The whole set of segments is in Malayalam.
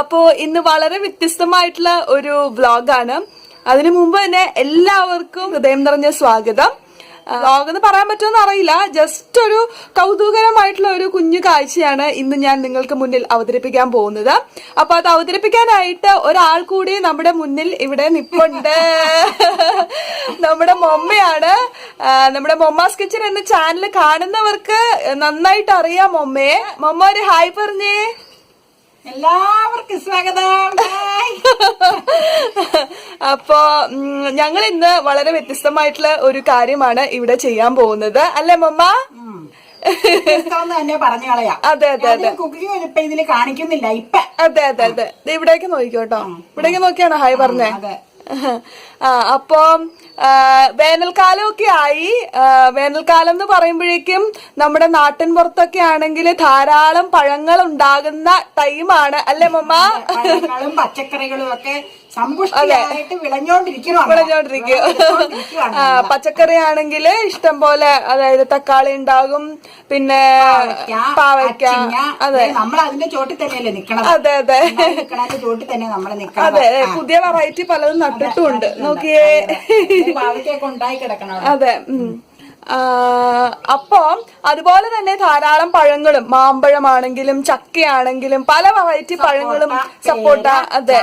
അപ്പോ ഇന്ന് വളരെ വ്യത്യസ്തമായിട്ടുള്ള ഒരു വ്ലോഗാണ് അതിനു മുമ്പ് തന്നെ എല്ലാവർക്കും ഹൃദയം നിറഞ്ഞ സ്വാഗതം. വ്ലോഗ് എന്ന് പറയാൻ പറ്റുമെന്ന് അറിയില്ല. ജസ്റ്റ് ഒരു കൗതുകരമായിട്ടുള്ള ഒരു കുഞ്ഞു കാഴ്ചയാണ് ഇന്ന് ഞാൻ നിങ്ങൾക്ക് മുന്നിൽ അവതരിപ്പിക്കാൻ പോകുന്നത്. അപ്പൊ അത് അവതരിപ്പിക്കാനായിട്ട് ഒരാൾ കൂടി നമ്മുടെ മുന്നിൽ ഇവിടെ നിപ്പുണ്ട്. നമ്മുടെ മൊമ്മയാണ്. നമ്മുടെ മൊമ്മാസ് കിച്ചൻ എന്ന ചാനൽ കാണുന്നവർക്ക് നന്നായിട്ട് അറിയാം മൊമ്മയെ മൊമ്മ ഒരു ഹായ് പറഞ്ഞേ. എല്ലാവർക്കും സ്വാഗതം. അപ്പോ ഞങ്ങൾ ഇന്ന് വളരെ വ്യത്യസ്തമായിട്ടുള്ള ഒരു കാര്യമാണ് ഇവിടെ ചെയ്യാൻ പോകുന്നത്. അല്ലെ മമ്മ? അതെ അതെ അതെ. കുക്കിംഗ് ഇതിൽ കാണിക്കുന്നില്ല ഇപ്പൊ. അതെ അതെ അതെ. ഇവിടേക്ക് നോക്കിക്കോട്ടോ ഇവിടേക്ക് നോക്കിയാണോ? ഹായ് പറഞ്ഞേ. ഒക്കെ വേനൽക്കാലമൊക്കെ ആയി. വേനൽക്കാലം എന്ന് പറയുമ്പോഴേക്കും നമ്മുടെ നാട്ടിൻ പുറത്തൊക്കെ ആണെങ്കിൽ ധാരാളം പഴങ്ങൾ ഉണ്ടാകുന്ന ടൈമാണ് അല്ലേ മമ്മ? പച്ചക്കറികളും ഒക്കെ സമ്പുഷ്ടിയായിട്ട് വിളഞ്ഞോണ്ടിരിക്കും പച്ചക്കറി ആണെങ്കിൽ ഇഷ്ടം പോലെ അതായത് തക്കാളി ഉണ്ടാകും പിന്നെ പാവയ്ക്ക അതെ. നമ്മൾ അതിന്റെ ചോട്ടിൽ തന്നെയല്ലേ നിക്കണം അതെ അതെ. ചോട്ടിൽ തന്നെ നമ്മൾ നിക്കണം അതെ പുതിയ വെറൈറ്റി പലതും നട്ടിട്ടുമുണ്ട്. നോക്കിയേ. പാവയ്ക്കൊക്കെ ഉണ്ടായി കിടക്കണം. അതെ അപ്പൊ അതുപോലെ തന്നെ ധാരാളം പഴങ്ങളും മാമ്പഴമാണെങ്കിലും ചക്കയാണെങ്കിലും പല വെറൈറ്റി പഴങ്ങളും സപ്പോട്ട അതെ.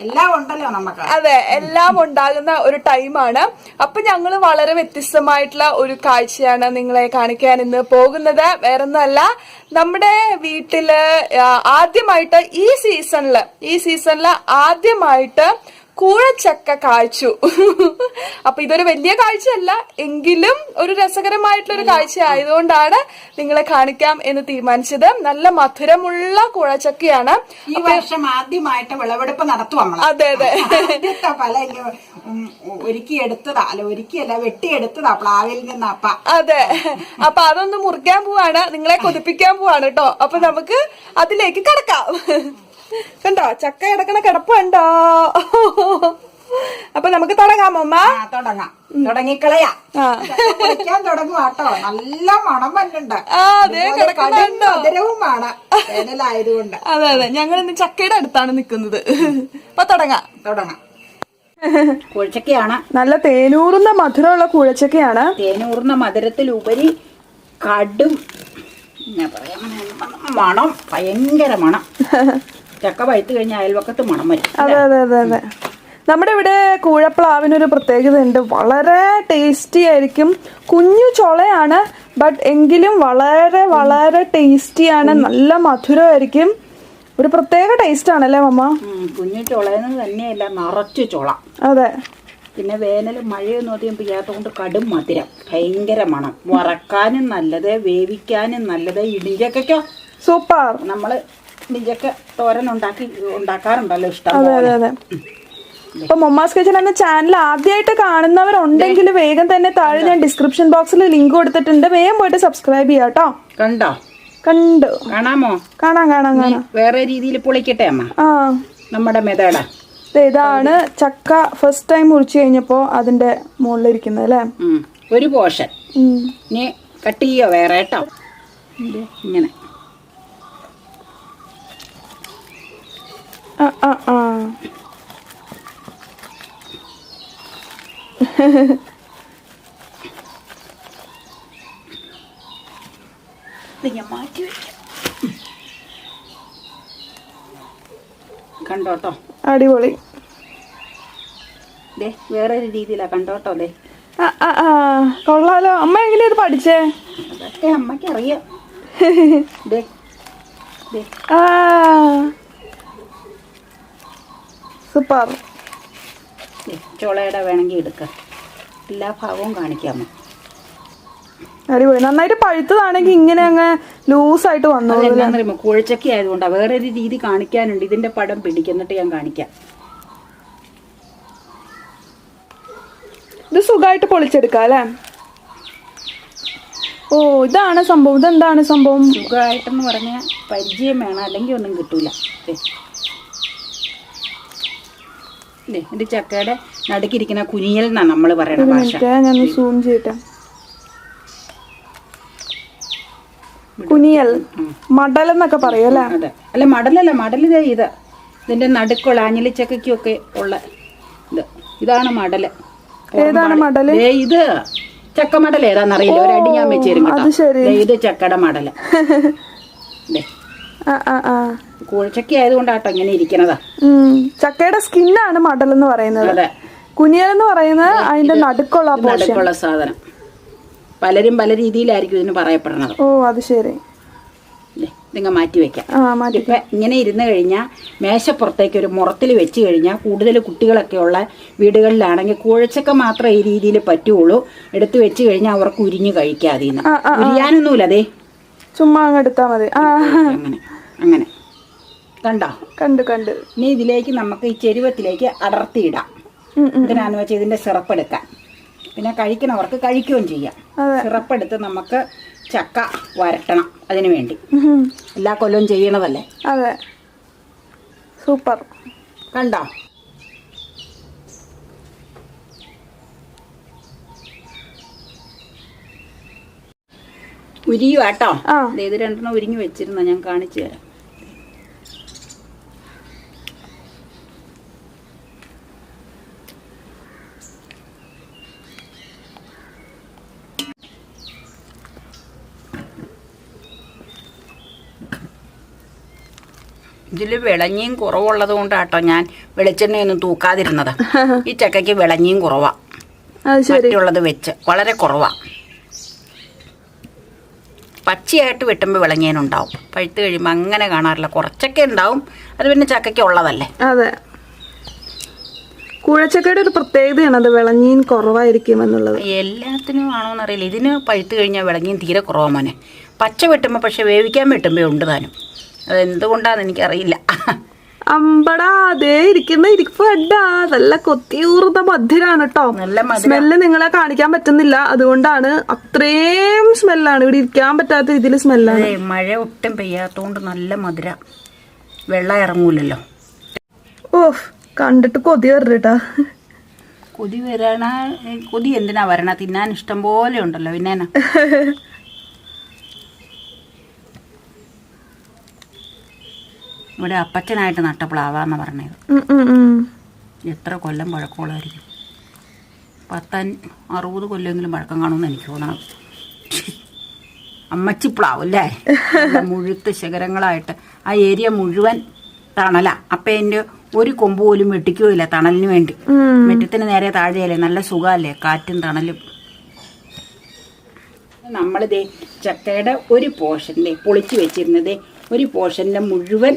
എല്ലാം ഉണ്ടല്ലോ നമുക്ക് അതെ എല്ലാം ഉണ്ടാകുന്ന ഒരു ടൈമാണ് അപ്പൊ ഞങ്ങൾ വളരെ വ്യത്യസ്തമായിട്ടുള്ള ഒരു കാഴ്ചയാണ് നിങ്ങളെ കാണിക്കാൻ ഇന്ന് പോകുന്നത്. വേറൊന്നുമല്ല നമ്മുടെ വീട്ടിൽ ആദ്യമായിട്ട് ഈ സീസണിൽ ഈ സീസണിൽ ആദ്യമായിട്ട് കൂഴച്ചക്ക കാഴ്ചു അപ്പൊ ഇതൊരു വലിയ കാഴ്ചയല്ല എങ്കിലും ഒരു രസകരമായിട്ടുള്ള ഒരു കാഴ്ച ആയതുകൊണ്ടാണ് നിങ്ങളെ കാണിക്കാം എന്ന് തീരുമാനിച്ചത്. നല്ല മധുരമുള്ള കൂഴച്ചക്കയാണ്. ഈ വർഷം ആദ്യമായിട്ട് വിളവെടുപ്പ് നടത്തുവാണ് അതെ അതെ. പല ഒരുക്കിയെടുത്തതാ അല്ല ഒരുക്കിയല്ല വെട്ടിയെടുത്തതാ പ്ലാവിൽ നിന്ന് അപ്പ. അതെ. അപ്പൊ അതൊന്ന് മുറിക്കാൻ പോവാണ് നിങ്ങളെ കൊതിപ്പിക്കാൻ പോവാണ് കേട്ടോ അപ്പൊ നമുക്ക് അതിലേക്ക് കിടക്കാം. കണ്ടോ? ചക്ക കിടക്കണ കിടപ്പ് കണ്ടോ? അപ്പൊ നമുക്ക് തുടങ്ങാം അമ്മ. തുടങ്ങാം. തുടങ്ങിക്കളയാ. ആ. പൊളിക്കാൻ തുടങ്ങും കേട്ടോ നല്ല മണം വന്നുണ്ട് മധുരവുമാണ് വേനലായതുകൊണ്ട്. അതെ അതെ. ഞങ്ങൾ ഇന്ന് ചക്കയുടെ അടുത്താണ് നിൽക്കുന്നത്. അപ്പൊ തുടങ്ങാം. തുടങ്ങാം. കുഴച്ചക്കയാണ്. നല്ല തേനൂറുന്ന മധുരമുള്ള കുഴച്ചക്കയാണ്. തേനൂർന്ന മധുരത്തിലുപരി കടും ഞാൻ പറയാം മണം. ഭയങ്കര മണം. ചക്ക പഴുത്ത് കഴിഞ്ഞാൽ അയൽവക്കത്ത് മണം വരും അതെ അതെ അതെ അതെ. നമ്മുടെ ഇവിടെ കൂഴപ്ലാവിനൊരു പ്രത്യേകത ഉണ്ട്. വളരെ ടേസ്റ്റി ആയിരിക്കും. കുഞ്ഞു ചൊളയാണ് ബട്ട് എങ്കിലും വളരെ വളരെ ടേസ്റ്റിയാണ് നല്ല മധുരമായിരിക്കും. ഒരു പ്രത്യേക ടേസ്റ്റ് ആണല്ലേ മമ്മ? കുഞ്ഞു ചൊളയെന്ന് തന്നെയല്ല നിറച്ചു ചൊള. അതെ. പിന്നെ വേനൽ മഴയൊന്നും അധികം പെയ്യാത്തതുകൊണ്ട് കടും മധുരം. ഭയങ്കര മണം. വറക്കാനും നല്ലത് വേവിക്കാനും നല്ലത് ഇടിഞ്ചക്കോ സൂപ്പർ. നമ്മൾ ഇടിഞ്ചക്ക തോരൻ ഉണ്ടാക്കി ഉണ്ടാക്കാറുണ്ടല്ലോ ഇഷ്ടം അതെ ഇപ്പൊ മൊമ്മാസ് കിച്ചൺ എന്ന ചാനൽ ആദ്യമായിട്ട് കാണുന്നവരുണ്ടെങ്കിൽ വേഗം തന്നെ താഴെ ഞാൻ ഡിസ്ക്രിപ്ഷൻ ബോക്സിൽ ലിങ്ക് കൊടുത്തിട്ടുണ്ട്. വേഗം പോയിട്ട് സബ്സ്ക്രൈബ് ചെയ്യാം കേട്ടോ. കണ്ടോ? കണ്ടു. കാണാമോ? കാണാം കാണാം കാണാം. വേറെ രീതിയിൽ പൊളിക്കട്ടെ അമ്മ? ആ. നമ്മുടെ മെതേടാ. ഇതാണ് ചക്ക ഫസ്റ്റ് ടൈം മുറിച്ചു കഴിഞ്ഞപ്പോ അതിന്റെ മുകളിലിരിക്കുന്നത് അല്ലേ? ഒരു പോഷൻ കട്ട് ചെയ്യോ വേറെ കേട്ടോ? ഇങ്ങനെ ആ ആ ആ ഇത് ഞാൻ മാറ്റി വെക്കാം. കണ്ടോട്ടോ അടിപൊളി. ദേ വേറെ ഒരു രീതിയിലാ കണ്ടോട്ടോ ആ കൊള്ളാലോ. അമ്മ എങ്ങനെയാ ഇത് പഠിച്ചേ? അതൊക്കെ അമ്മയ്ക്ക് അറിയാം സൂപ്പർ. ചുളയുടെ വേണമെങ്കിൽ എടുക്കാം. എല്ലാ ഭാഗവും കാണിക്കാമോ അടിപൊളി. നന്നായിട്ട് പഴുത്തതാണെങ്കിൽ ഇങ്ങനെ അങ്ങ് ലൂസായിട്ട് വന്നു അതെന്താന്ന് പറയുമ്പോ കുഴച്ചക്ക ആയതുകൊണ്ടാണ് വേറെ ഒരു രീതി കാണിക്കാനുണ്ട്. ഇതിന്റെ പടം പിടിക്കുന്നിട്ട് ഞാൻ കാണിക്കാം. ഇത് സുഖമായിട്ട് പൊളിച്ചെടുക്കാം അല്ലേ? ഓ ഇതാണ് സംഭവം. ഇതെന്താണ് സംഭവം? സുഖമായിട്ടെന്ന് പറഞ്ഞാൽ പരിചയം വേണം. അല്ലെങ്കിൽ ഒന്നും കിട്ടൂല. ഇത് ചക്കയുടെ നടുക്കിരിക്കുന്ന കുനിയൽ എന്നാണ് നമ്മൾ പറയണ ഭാഷ. ഞാൻ സൂം ചെയ്യട്ടെ? കുനിയൽ മടൽ എന്നൊക്കെ പറയും അല്ലേ? അതെ. അല്ല മടലല്ല മടൽ ദേ ഇത്. ഇതിന്റെ നടുക്കുള്ള ഒക്കെ ഉള്ള ഇത്. ഇതാണ് മടൽ. ഏതാണ് മടൽ. ഇത്. ചക്ക മടൽ ഏതാന്നറിയില്ല ഒരടി ഞാൻ വെച്ചേരും ഇത് ചക്കയുടെ മടൽ. ദേ. ആ ആ ആ. കൂഴച്ചക്ക ആയതുകൊണ്ടാട്ടോ ഇങ്ങനെ ഇരിക്കണതാ. ചക്കയുടെ സ്കിന്നാണ് മടൽ എന്ന് പറയുന്നത്. കുനിയൽ എന്ന് പറയുന്നത് അതിന്റെ നടുക്കുള്ള നടുക്കുള്ള സാധനം. പലരും പല രീതിയിലായിരിക്കും ഇതിന് പറയപ്പെടണത്. ഓ അത് ശരി. നിങ്ങൾ മാറ്റി വെക്കാം. ഇപ്പൊ ഇങ്ങനെ ഇരുന്ന് കഴിഞ്ഞാൽ മേശപ്പുറത്തേക്ക് ഒരു മുറത്തിൽ വെച്ച് കഴിഞ്ഞാൽ കൂടുതൽ കുട്ടികളൊക്കെ ഉള്ള വീടുകളിലാണെങ്കിൽ കുഴച്ചൊക്കെ മാത്രമേ ഈ രീതിയിൽ പറ്റുള്ളൂ. എടുത്ത് വെച്ച് കഴിഞ്ഞാൽ അവർക്ക് ഉരിഞ്ഞു കഴിക്കാതെ ഉരിയാനൊന്നുമില്ല അതേ ചുമ്മാ അങ്ങ് എടുത്താൽ മതി. അങ്ങനെ അങ്ങനെ. കണ്ടോ? കണ്ട് കണ്ട്. ഇനി ഇതിലേക്ക് നമുക്ക് ഈ ചെരുവത്തിലേക്ക് അടർത്തിയിടാം. എന്തിനാന്ന് വെച്ചാൽ ഇതിന്റെ സിറപ്പ് എടുക്കാം പിന്നെ കഴിക്കണവർക്ക് കഴിക്കുകയും ചെയ്യാം. സിറപ്പ് എടുത്ത് നമുക്ക് ചക്ക വരട്ടണം അതിനു വേണ്ടി. എല്ലാ കൊല്ലവും ചെയ്യണതല്ലേ? അതെ. സൂപ്പർ. കണ്ടോ? ഉരിയുവാട്ടോ. ഇത് രണ്ടെണ്ണം ഉരിഞ്ഞു വെച്ചിരുന്ന ഞാൻ കാണിച്ചു തരാം. ഇതിൽ വിളഞ്ഞിയും കുറവുള്ളത് കൊണ്ടാട്ടോ ഞാൻ വെളിച്ചെണ്ണയൊന്നും തൂക്കാതിരുന്നത്. ഈ ചക്കയ്ക്ക് വിളഞ്ഞിയും കുറവാ. മറ്റുള്ളത് വെച്ച് വളരെ കുറവാ. പച്ചയായിട്ട് വെട്ടുമ്പോൾ വിളഞ്ഞേനുണ്ടാവും. പഴുത്ത് കഴിയുമ്പോൾ അങ്ങനെ കാണാറില്ല. കുറച്ചൊക്കെ ഉണ്ടാവും. അത് പിന്നെ ചക്കയ്ക്ക് ഉള്ളതല്ലേ. അതെ. കൂഴച്ചക്കയുടെ ഒരു പ്രത്യേകതയാണ് അത് വിളഞ്ഞീൻ കുറവായിരിക്കും എന്നുള്ളത്. എല്ലാത്തിനും ആണോന്ന് അറിയില്ല. ഇതിന് പഴുത്ത് കഴിഞ്ഞാൽ വിളങ്ങിയും തീരെ കുറവാ മോനെ. പച്ച വെട്ടുമ്പോൾ പക്ഷെ വേവിക്കാൻ വെട്ടുമ്പോൾ ഉണ്ട് താനും അത് എന്തുകൊണ്ടാന്ന് എനിക്കറിയില്ല. അമ്പടാ അതേ ഇരിക്കുന്ന ഇരിപ്പ് കണ്ടാ നല്ല കൊത്തിയൂർന്ന മധുരാണ് കേട്ടോ സ്മെല്ല് നിങ്ങളെ കാണിക്കാൻ പറ്റുന്നില്ല. അതുകൊണ്ടാണ് അത്രയും സ്മെല്ലാണ്. ഇവിടെ ഇരിക്കാൻ പറ്റാത്ത രീതിയിൽ സ്മെല്ലാണ്. മഴ ഒട്ടും പെയ്യാത്തോണ്ട് നല്ല മധുര. വെള്ളം ഇറങ്ങൂലല്ലോ. ഓഹ് കണ്ടിട്ട് കൊതി വരട്ടാ കൊതി വരണ കൊതി എന്തിനാ വരണ? തിന്നാൻ ഇഷ്ടം പോലെ ഉണ്ടല്ലോ പിന്നെ ഇവിടെ അപ്പച്ചനായിട്ട് നട്ട പ്ലാവാന്ന് പറഞ്ഞത് എത്ര കൊല്ലം പഴക്കമുള്ളതായിരിക്കും. പത്തൻ അറുപത് കൊല്ലെങ്കിലും പഴക്കം കാണുമെന്ന് എനിക്ക് തോന്നണം. അമ്മച്ചി പ്ലാവ് അല്ലേ മുഴുത്ത് ശിഖരങ്ങളായിട്ട്. ആ ഏരിയ മുഴുവൻ തണല. അപ്പം എന്റെ ഒരു കൊമ്പ് പോലും വെട്ടിക്കുകയില്ല തണലിന് വേണ്ടി. മുറ്റത്തിന് നേരെ താഴെയല്ലേ? നല്ല സുഖമല്ലേ? കാറ്റും തണലും. നമ്മളിതേ ചക്കയുടെ ഒരു പോർഷനിലെ പൊളിച്ചു വെച്ചിരുന്നത് ഒരു പോർഷനിലെ മുഴുവൻ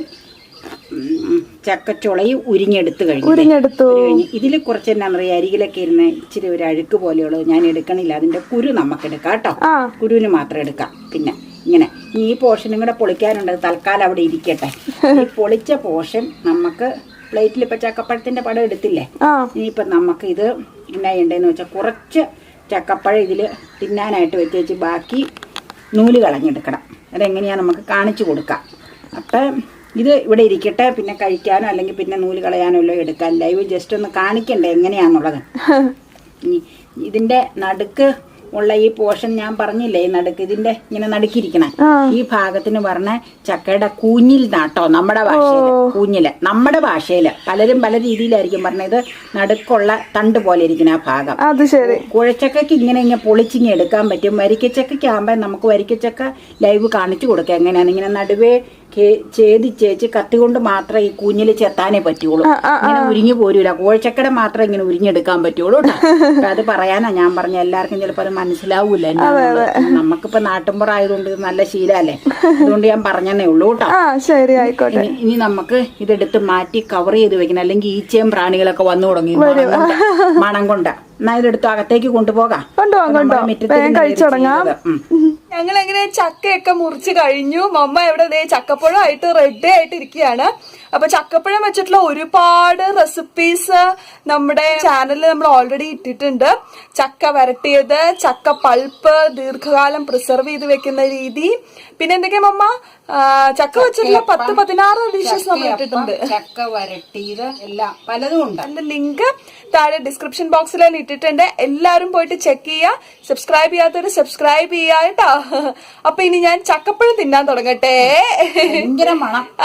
ചക്കച്ചുളയും ഉരിഞ്ഞെടുത്ത് കഴിഞ്ഞു. ഉരിഞ്ഞെടുത്തു. ഇതിൽ കുറച്ച് എന്നാ പറയാ അരികിലൊക്കെ ഇരുന്ന് ഇച്ചിരി ഒരു അഴുക്ക് പോലെയുള്ളത് ഞാൻ എടുക്കണില്ല. അതിന്റെ കുരു നമുക്ക് എടുക്കാം കേട്ടോ. കുരുവിന് മാത്രം എടുക്കാം. പിന്നെ ഇങ്ങനെ. ഈ പോർഷനും കൂടെ പൊളിക്കാനുണ്ട്. തൽക്കാലം അവിടെ ഇരിക്കട്ടെ. ഈ പൊളിച്ച പോർഷൻ നമുക്ക് പ്ലേറ്റിൽ ഇപ്പൊ ചക്കപ്പഴത്തിന്റെ പടം എടുത്തില്ലേ? ഇനിയിപ്പൊ നമുക്ക് ഇത് എന്നാ ചെയ്യണ്ടെന്ന് വെച്ചാൽ കുറച്ച് ചക്കപ്പഴം ഇതിൽ തിന്നാനായിട്ട് വെച്ച് വെച്ച് ബാക്കി നൂൽ കളഞ്ഞെടുക്കണം. അതെങ്ങനെയാ നമുക്ക് കാണിച്ചു കൊടുക്കാം. അപ്പം ഇത് ഇവിടെ ഇരിക്കട്ടെ പിന്നെ കഴിക്കാനോ അല്ലെങ്കിൽ പിന്നെ നൂൽ കളയാനോ എല്ലാം എടുക്കാൻ. ലൈവ് ജസ്റ്റ് ഒന്ന് കാണിക്കണ്ടേ എങ്ങനെയാന്നുള്ളത്. ഇതിന്റെ നടുക്ക് ഉള്ള ഈ പോർഷൻ ഞാൻ പറഞ്ഞില്ലേ ഈ നടുക്ക് ഇതിന്റെ ഇങ്ങനെ നടുക്കിരിക്കണ. ഈ ഭാഗത്തിന് പറഞ്ഞ ചക്കയുടെ കൂഞ്ഞിൽ നാട്ടോ നമ്മുടെ ഭാഷയിൽ. കൂഞ്ഞിൽ. നമ്മുടെ ഭാഷയിൽ. പലരും പല രീതിയിലായിരിക്കും പറഞ്ഞത്. നടുക്കുള്ള തണ്ട് പോലെ ഇരിക്കുന്ന ആ ഭാഗം. അത് ശരി. കുഴച്ചക്കയ്ക്ക് ഇങ്ങനെ ഇങ്ങനെ പൊളിച്ചിങ്ങി എടുക്കാൻ പറ്റും. വരിക്കച്ചക്കയ്ക്ക് ആകുമ്പോൾ നമുക്ക് വരിക്കച്ചക്ക ലൈവ് കാണിച്ചു കൊടുക്കാം. എങ്ങനെയാണ് ഇങ്ങനെ നടുവേ ഛേദിച്ചേച്ച് കത്തി കൊണ്ട് മാത്രമേ ഈ കുഞ്ഞിൽ ചെത്താനേ പറ്റുള്ളൂ. ഇങ്ങനെ ഉരിഞ്ഞു പോരൂല. കോഴിച്ചക്കട മാത്രമേ ഇങ്ങനെ ഉരിഞ്ഞെടുക്കാൻ പറ്റുള്ളൂ അപ്പൊ അത് പറയാനാ ഞാൻ പറഞ്ഞ. എല്ലാവർക്കും ചിലപ്പോൾ അത് മനസ്സിലാവൂല. നമുക്കിപ്പോ നാട്ടുമ്പുറ ആയതുകൊണ്ട് നല്ല ശീലല്ലേ? അതുകൊണ്ട് ഞാൻ പറഞ്ഞേ ഉള്ളൂ കേട്ടോ. ആ ശരി ആയിക്കോട്ടെ. ഇനി നമുക്ക് ഇതെടുത്ത് മാറ്റി കവർ ചെയ്ത് വെക്കണം. അല്ലെങ്കിൽ ഈച്ചയും പ്രാണികളൊക്കെ വന്നു തുടങ്ങി. മണം കൊണ്ട. എന്നാ ഇതെടുത്ത് അകത്തേക്ക് കൊണ്ടുപോകാം. കൊണ്ടുപോകാം കഴിച്ചു തുടങ്ങാം. ഞങ്ങൾ എങ്ങനെ ചക്കയൊക്കെ മുറിച്ച് കഴിഞ്ഞു? മമ്മ എവിടെ ദേ ചക്കപ്പഴം ആയിട്ട് റെഡി ആയിട്ട് ഇരിക്കുകയാണ് അപ്പൊ ചക്കപ്പഴം വെച്ചിട്ടുള്ള ഒരുപാട് റെസിപ്പീസ് നമ്മുടെ ചാനലിൽ നമ്മൾ ഓൾറെഡി ഇട്ടിട്ടുണ്ട്. ചക്ക വരട്ടിയത് ചക്ക പൾപ്പ് ദീർഘകാലം പ്രിസർവ് ചെയ്ത് വെക്കുന്ന രീതി. പിന്നെ എന്തൊക്കെയാ മമ്മ? ചക്ക വെച്ചിട്ടുള്ള പത്ത് പതിനാറ് ഡിഷസ് നമ്മൾ ഇട്ടിട്ടുണ്ട്. ചക്ക വരട്ടിയത് എല്ലാം പലതും ഉണ്ട്. അതിന്റെ ലിങ്ക് താഴെ ഡിസ്ക്രിപ്ഷൻ ബോക്സിൽ ഇട്ടിട്ടുണ്ട്. എല്ലാവരും പോയിട്ട് ചെക്ക് ചെയ്യുക. സബ്സ്ക്രൈബ് ചെയ്യാത്തവര് സബ്സ്ക്രൈബ് ചെയ്യാട്ടോ കേട്ടോ. അപ്പൊ ഇനി ഞാൻ ചക്കപ്പഴം തിന്നാൻ തുടങ്ങട്ടെ.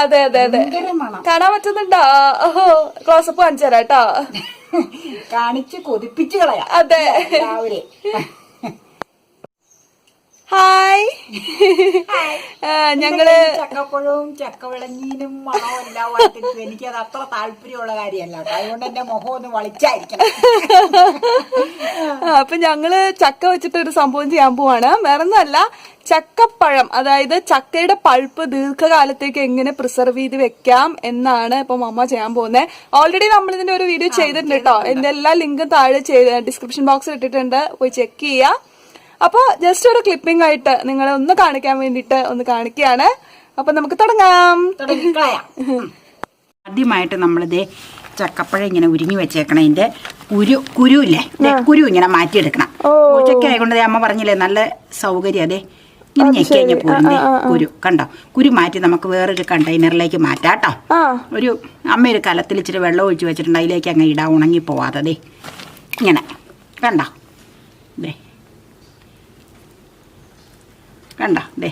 അതെ അതെ അതെ. മണം. കാണാൻ പറ്റുന്നുണ്ടോ? ഓഹോ ക്ലോസപ്പ് കാണിച്ചു തരാം കേട്ടോ. കാണിച്ച് കൊതിപ്പിച്ച് കളയാം. അതെ. രാവിലെ. ഹായ് ഞങ്ങൾ ചക്കപ്പഴവും ചക്കവിളഞ്ഞീനും മണവും എല്ലാം വാട്ടിട്ട് എനിക്കത് അത്ര താല്പര്യമുള്ള കാര്യമല്ല അതുകൊണ്ട് എന്റെ മുഖം ഒന്ന് വളിച്ചായിരിക്കണം. അപ്പൊ ഞങ്ങൾ ചക്ക വെച്ചിട്ട് ഒരു സംഭവം ചെയ്യാൻ പോവാണ്. വേറൊന്നുമല്ല. ചക്കപ്പഴം അതായത് ചക്കയുടെ പൾപ്പ് ദീർഘകാലത്തേക്ക് എങ്ങനെ പ്രിസർവ് ചെയ്ത് വെക്കാം എന്നാണ് ഇപ്പൊ മമ്മ ചെയ്യാൻ പോകുന്നത് ഓൾറെഡി നമ്മൾ ഇതിന്റെ ഒരു വീഡിയോ ചെയ്തിട്ടുണ്ട് കേട്ടോ എന്റെ എല്ലാ ലിങ്കും താഴെ ഡിസ്ക്രിപ്ഷൻ ബോക്സിൽ ഇട്ടിട്ടുണ്ട്. പോയി ചെക്ക് ചെയ്യാം. അപ്പൊ ജസ്റ്റ് ഒരു ക്ലിപ്പിംഗ് ആയിട്ട് നിങ്ങളെ ഒന്ന് കാണിക്കാൻ വേണ്ടിയിട്ട് ഒന്ന് കാണിക്കുകയാണ് അപ്പൊ നമുക്ക് തുടങ്ങാം. ആദ്യമായിട്ട് നമ്മളിതേ ചക്കപ്പഴം ഇങ്ങനെ ഉരുങ്ങി വെച്ചേക്കണതിന്റെ കുരു കുരു ഇല്ലേ? കുരു ഇങ്ങനെ മാറ്റിയെടുക്കണം. ഉച്ചക്കായ കൊണ്ട് അമ്മ പറഞ്ഞില്ലേ നല്ല സൗകര്യം അതെ. ഇങ്ങനെ ഞെക്കി കഴിഞ്ഞ പോരിന്റെ കുരു കണ്ടോ? കുരു മാറ്റി നമുക്ക് വേറൊരു കണ്ടെയ്നറിലേക്ക് മാറ്റാം കേട്ടോ. ഒരു അമ്മ ഒരു കലത്തിൽ ഇച്ചിരി വെള്ളം ഒഴിച്ച് വെച്ചിട്ടുണ്ട്. അതിലേക്ക് അങ്ങ് ഇടാൻ ഉണങ്ങി പോവാതെ ദേ. ഇങ്ങനെ. കണ്ടോ? ദേ. കണ്ടോ? ദേ.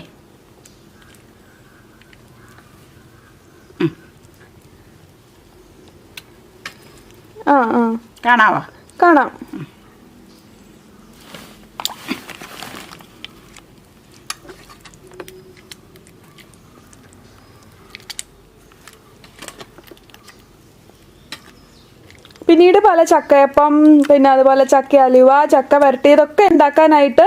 കാണാവോ? കാണാം. പിന്നീട് പല ചക്കയപ്പം പിന്നെ അതുപോലെ ചക്ക അലുവ ചക്ക വരട്ടി ഇതൊക്കെ ഉണ്ടാക്കാനായിട്ട്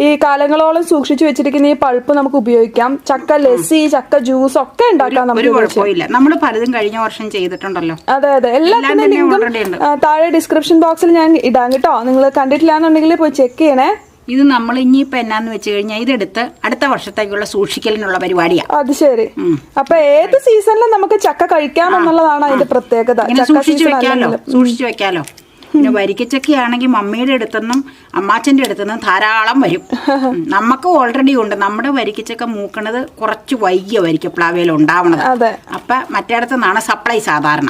ഈ കാലങ്ങളോളം സൂക്ഷിച്ചു വെച്ചിരിക്കുന്ന ഈ പൾപ്പ് നമുക്ക് ഉപയോഗിക്കാം. ചക്ക ലസ്സി ചക്ക ജ്യൂസ് ഒക്കെ ഉണ്ടാക്കാം നമുക്ക് നമ്മൾ പലതും കഴിഞ്ഞ വർഷം ചെയ്തിട്ടുണ്ടല്ലോ. അതെ അതെ. എല്ലാത്തിനും ലിങ്കും. താഴെ ഡിസ്ക്രിപ്ഷൻ ബോക്സിൽ ഞാൻ ഇടാം കേട്ടോ. നിങ്ങൾ കണ്ടിട്ടില്ല എന്നുണ്ടെങ്കിൽ പോയി ചെക്ക് ചെയ്യണേ. ഇത് നമ്മൾ ഇനിയിപ്പൊ എന്നാന്ന് വെച്ച് കഴിഞ്ഞാൽ ഇതെടുത്ത് അടുത്ത വർഷത്തേക്കുള്ള സൂക്ഷിക്കലിനുള്ള പരിപാടിയാണ് അത് ശരി. അപ്പൊ ഏത് സീസണിലും നമുക്ക് ചക്ക കഴിക്കാം എന്നുള്ളതാണ് അതിന്റെ പ്രത്യേകത. സൂക്ഷിച്ചു വെക്കാലോ? സൂക്ഷിച്ചു വെക്കാലോ? പിന്നെ വരിക്കച്ചക്കയാണെങ്കിൽ മമ്മിയുടെ അടുത്തുനിന്നും അമ്മാച്ചന്റെ അടുത്തുനിന്നും ധാരാളം വരും. നമുക്ക് ഓൾറെഡി ഉണ്ട്. നമ്മുടെ വരിക്കച്ചക്ക മൂക്കണത് കുറച്ച് വൈകിയ വരിക്ക പ്ലാവയിൽ ഉണ്ടാവണത് അപ്പൊ മറ്റേടത്തു നിന്നാണ് സപ്ലൈ സാധാരണ.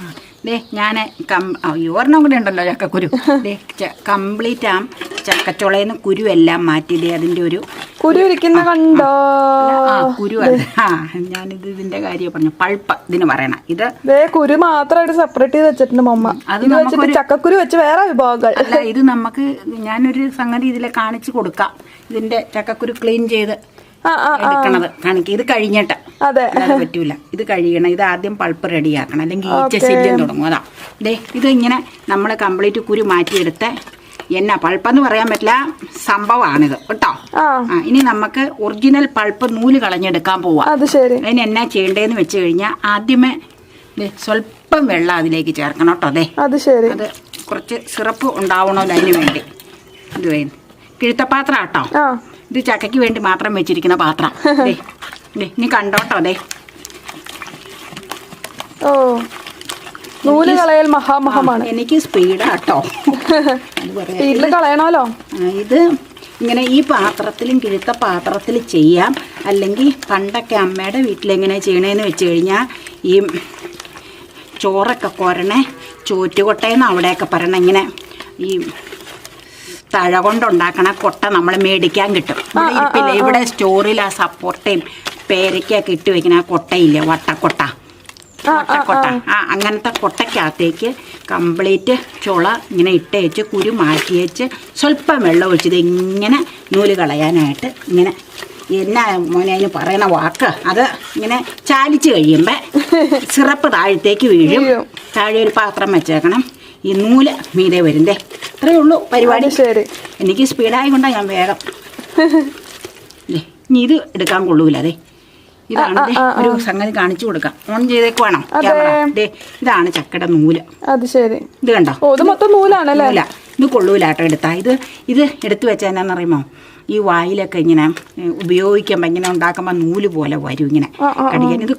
ദേ ഞാൻ കം അയ്യോ ഒരെണ്ണം കൂടെ ഉണ്ടല്ലോ ചക്കക്കുരു. ദേ കംപ്ലീറ്റ് ആ. ചക്കച്ചുളയിൽ കുരു എല്ലാം മാറ്റി ദേ അതിന്റെ ഒരു കുരു ഇരിക്കുന്ന കണ്ടോ? ആ കുരു ആ ഞാനിത് ഇതിന്റെ കാര്യം പറഞ്ഞു പൾപ്പ് ഇതിന് പറയണം. ഇത് കുരു മാത്രമായിട്ട് സെപ്പറേറ്റ് ചെയ്ത് വെച്ചിട്ടുണ്ട് മമ്മ. അത് വെച്ചിട്ട് ചക്കക്കുരു വെച്ച് വേറെ വിഭവങ്ങൾ. അല്ല ഇത് നമുക്ക് ഞാനൊരു സംഗതി ഇതിൽ കാണിച്ചു കൊടുക്കാം. ഇതിന്റെ ചക്കക്കുരു ക്ലീൻ ചെയ്ത് എടുക്കണത്. കണക്ക് ഇത് കഴിഞ്ഞിട്ട്. അതെ. പറ്റൂല. ഇത് കഴിയണം. ഇത് ആദ്യം പൾപ്പ് റെഡിയാക്കണം. അല്ലെങ്കിൽ ഈച്ച ശല്യം തുടങ്ങും. അതാ. ദേ ഇത് ഇങ്ങനെ നമ്മൾ കംപ്ലീറ്റ് കുരു മാറ്റിയെടുത്ത് എന്നാ പൾപ്പെന്ന് പറയാൻ പറ്റില്ല സംഭവമാണിത് കേട്ടോ? ഇനി നമുക്ക് ഒറിജിനൽ പൾപ്പ് നൂൽ കളഞ്ഞെടുക്കാൻ പോവാം. അത് ശരി. അതിന് എന്നാ ചെയ്യേണ്ടതെന്ന് വെച്ച് കഴിഞ്ഞാൽ ആദ്യമേ സ്വല്പം വെള്ളം അതിലേക്ക് ചേർക്കണം കേട്ടോ അതെ അത് ശരി. അത് കുറച്ച് സിറപ്പ് ഉണ്ടാവണമല്ലോ അതിന് വേണ്ടി. ഇത് വേണം കിഴുത്തപാത്രം കേട്ടോ ആ. ഇത് ചക്കയ്ക്ക് വേണ്ടി മാത്രം വെച്ചിരിക്കുന്ന പാത്രം. ഇനി കണ്ടോട്ടോ അതെ ഓ നൂൽ കളയൽ മഹാമഹമാണ്. എനിക്ക് സ്പീഡാട്ടോ. കളയണല്ലോ കളയണമല്ലോ. ഇത് ഇങ്ങനെ ഈ പാത്രത്തിലും കിഴുത്ത പാത്രത്തിൽ ചെയ്യാം. അല്ലെങ്കിൽ പണ്ടൊക്കെ അമ്മയുടെ വീട്ടിലെങ്ങനെ ചെയ്യണേന്ന് വെച്ച് കഴിഞ്ഞാൽ ഈ ചോറൊക്കെ കൊരണേ ചോറ്റുകൊട്ടയെന്ന് അവിടെയൊക്കെ പറയണം ഇങ്ങനെ ഈ തഴ കൊണ്ടുണ്ടാക്കണ കൊട്ട നമ്മൾ മേടിക്കാൻ കിട്ടും. ഇവിടെ ഇരിപ്പില്ല ഇവിടെ സ്റ്റോറിൽ ആ സപ്പോർട്ടയും പേരയ്ക്കൊക്കെ ഇട്ട് വെക്കുന്ന ആ കൊട്ടയില്ലേ വട്ടക്കൊട്ട. വട്ടക്കൊട്ട. ആ. അങ്ങനത്തെ കൊട്ടയ്ക്കകത്തേക്ക് കംപ്ലീറ്റ് ചുള ഇങ്ങനെ ഇട്ടേച്ച് കുരു മാറ്റിയേച്ച് സ്വല്പം വെള്ളം ഒഴിച്ചത് ഇങ്ങനെ നൂൽ കളയാനായിട്ട് ഇങ്ങനെ എന്നാ മോനെ അതിന് പറയണ വാക്ക്? അത് ഇങ്ങനെ ചാലിച്ച് കഴിയുമ്പോൾ സിറപ്പ് താഴത്തേക്ക് വീഴും. വീഴും. താഴെ ഒരു പാത്രം വെച്ചേക്കണം. ഈ നൂൽ മീതെ വരുന്നേ. അത്രേ ഉള്ളൂ പരിപാടി. ശരി. എനിക്ക് സ്പീഡായി കൊണ്ടാ ഞാൻ വേഗം. ഇനി ഇത് എടുക്കാൻ കൊള്ളൂല അതെ ഇതാണ് ഒരു സംഗതി കാണിച്ചു കൊടുക്കാം. ഓൺ ചെയ്തേക്കുവാണോ ഇതാണ് ചക്കയുടെ നൂൽ. അത് ശരി. ഇത് കണ്ടോ? ഇത് മൊത്തം നൂലാണല്ലേ? നൂല. ഇത് കൊള്ളൂല കേട്ടോ എടുത്താ. ഇത് ഇത് എടുത്തു വെച്ചാൽ എന്നാന്നറിയുമോ ഈ വായിലൊക്കെ ഇങ്ങനെ ഉപയോഗിക്കുമ്പോ ഉപയോഗിക്കുമ്പോൾ ഇങ്ങനെ ഉണ്ടാക്കുമ്പോൾ നൂൽ പോലെ വരും ഇങ്ങനെ. കടിക്കാൻ ഇത്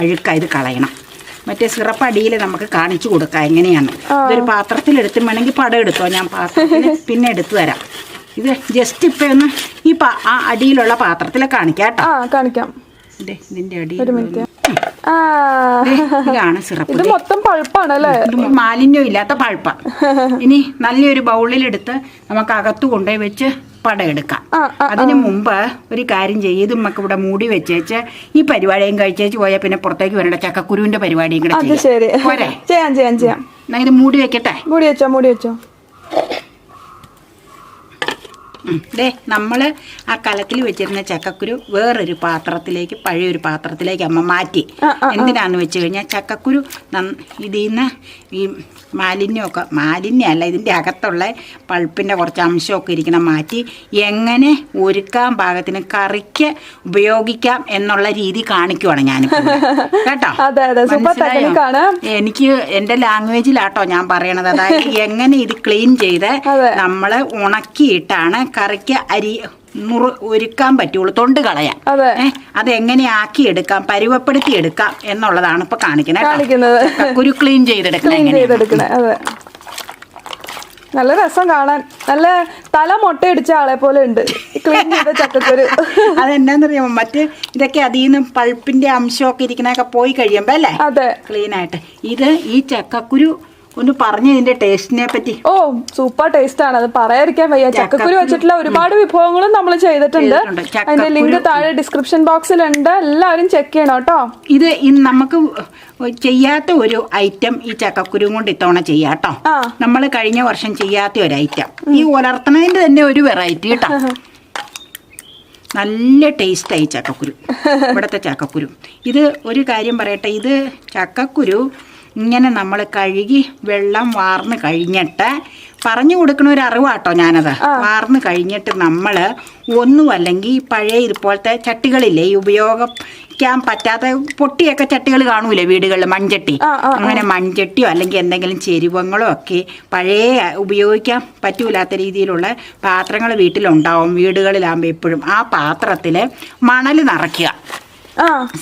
അഴുക്ക ഇത് കളയണം. മറ്റേ സിറപ്പ് അടിയിൽ നമുക്ക് കാണിച്ചു കൊടുക്കാം എങ്ങനെയാണ്. ഇതൊരു പാത്രത്തിൽ എടുത്തും വേണമെങ്കിൽ പടം എടുത്തോ ഞാൻ പാത്രത്തിൽ പിന്നെ എടുത്തു തരാം. ഇത് ജസ്റ്റ് ഇപ്പൊ ഒന്ന് ഈ ആ അടിയിലുള്ള പാത്രത്തിൽ കാണിക്കാം കാണിക്കാം. ഇതിന്റെ അടിയിൽ ഇതാണ് സിറപ്പ് ഇത് മൊത്തം പഴുപ്പാണ് അല്ലേ? മാലിന്യം ഇല്ലാത്ത പഴുപ്പാണ് ഇനി നല്ലൊരു ബൗളിലെടുത്ത് നമുക്ക് അകത്ത് കൊണ്ടുപോയി വെച്ച് പടം എടുക്കാം. അതിനു മുമ്പ് ഒരു കാര്യം ചെയ്യും. ഇത് നമുക്ക് ഇവിടെ മൂടി വെച്ചേച്ച് ഈ പരിപാടിയും കഴിച്ചേച്ച് പോയാൽ പിന്നെ പുറത്തേക്ക് വരേണ്ട. ചക്കക്കുരുവിന്റെ പരിപാടിയും കൂടെ ചെയ്യാം. ചെയ്യാം ചെയ്യാം ഇത് മൂടി വെക്കട്ടെ? മൂടി വെച്ചോ മൂടി വെച്ചോ. ദേ നമ്മൾ ആ കലത്തിൽ വെച്ചിരുന്ന ചക്കക്കുരു വേറൊരു പാത്രത്തിലേക്ക് പഴയൊരു പാത്രത്തിലേക്ക് അമ്മ മാറ്റി. എന്തിനാന്ന് വെച്ച് കഴിഞ്ഞാൽ ചക്കക്കുരു ഇതിൽ നിന്ന് ഈ മാലിന്യമൊക്കെ മാലിന്യമല്ല ഇതിന്റെ അകത്തുള്ള പൾപ്പിന്റെ കുറച്ച് അംശമൊക്കെ ഇരിക്കണം മാറ്റി എങ്ങനെ ഒരുക്കാൻ പാകത്തിന് കറിക്ക് ഉപയോഗിക്കാം എന്നുള്ള രീതി കാണിക്കുവാണ് ഞാൻ കേട്ടോ? മനസ്സിലായോ? എനിക്ക് എന്റെ ലാംഗ്വേജിലാട്ടോ ഞാൻ പറയണത്. അതായത് എങ്ങനെ ഇത് ക്ലീൻ ചെയ്ത് നമ്മൾ ഉണക്കിയിട്ടാണ് കറിക്ക് അരി മുറു ഒരുക്കാൻ പറ്റുള്ളൂ തൊണ്ട് കളയാം അതെ. എങ്ങനെ ആക്കി എടുക്കാം പരുവപ്പെടുത്തി എടുക്കാം എന്നുള്ളതാണ് ഇപ്പൊ കാണിക്കുന്നത് കുരു. ക്ലീൻ ചെയ്തെടുക്കുന്നത് നല്ല രസം കാണാൻ. നല്ല തല മുട്ടയടിച്ച ആളെ പോലെ ഉണ്ട്. ക്ലീൻ ചെയ്ത ചക്കക്കുരു. അതെന്നാന്നറിയാമോ? മറ്റ് ഇതൊക്കെ അതിൽ നിന്ന് പൾപ്പിന്റെ അംശമൊക്കെ ഇരിക്കണൊക്കെ പോയി കഴിയുമ്പോ അല്ലേ? അതെ. ക്ലീൻ ആയിട്ട് ഇത് ഈ ചക്കക്കുരു ഒന്ന് പറഞ്ഞു ഇതിന്റെ ടേസ്റ്റിനെ പറ്റി. ഓ സൂപ്പർ ടേസ്റ്റ് ആണ്. അത് പറയാതിരിക്കാൻ വയ്യ. ചക്കക്കുരു. വെച്ചിട്ടുള്ള ഒരുപാട് വിഭവങ്ങളും നമ്മൾ ചെയ്തിട്ടുണ്ട്. ചെയ്തിട്ടുണ്ട്. അതിന്റെ ലിങ്ക് താഴെ ഡിസ്ക്രിപ്ഷൻ ബോക്സിൽ ഉണ്ട്. എല്ലാവരും ചെക്ക് ചെയ്യണം കേട്ടോ. ഇത് നമുക്ക് ചെയ്യാത്ത ഒരു ഐറ്റം ഈ ചക്കക്കുരു കൊണ്ട് ഇത്തവണ ചെയ്യാം കേട്ടോ. നമ്മൾ കഴിഞ്ഞ വർഷം ചെയ്യാത്ത ഒരു ഐറ്റം ഈ ഉലർത്തണതിന്റെ തന്നെ ഒരു വെറൈറ്റി കേട്ടോ. നല്ല ടേസ്റ്റായി ചക്കക്കുരു. ഇവിടുത്തെ ചക്കക്കുരു. ഇത് ഒരു കാര്യം പറയട്ടെ. ഇത് ചക്കക്കുരു ഇങ്ങനെ നമ്മൾ കഴുകി വെള്ളം വാർന്ന് കഴിഞ്ഞിട്ട് പറഞ്ഞു കൊടുക്കണ ഒരു അറിവാട്ടോ ഞാനത്. വാർന്ന് കഴിഞ്ഞിട്ട് നമ്മൾ ഒന്നും അല്ലെങ്കിൽ പഴയ ഇതുപോലത്തെ ചട്ടികളില്ലേ ഈ ഉപയോഗിക്കാൻ പറ്റാത്ത പൊട്ടിയൊക്കെ ചട്ടികൾ കാണൂലേ വീടുകളിൽ മൺചട്ടി. അങ്ങനെ മൺചട്ടിയോ അല്ലെങ്കിൽ എന്തെങ്കിലും ചെരുവങ്ങളോ ഒക്കെ പഴയ ഉപയോഗിക്കാൻ പറ്റൂലാത്ത രീതിയിലുള്ള പാത്രങ്ങൾ വീട്ടിലുണ്ടാവും വീടുകളിലാകുമ്പോൾ എപ്പോഴും ആ പാത്രത്തിൽ മണൽ നിറയ്ക്കുക.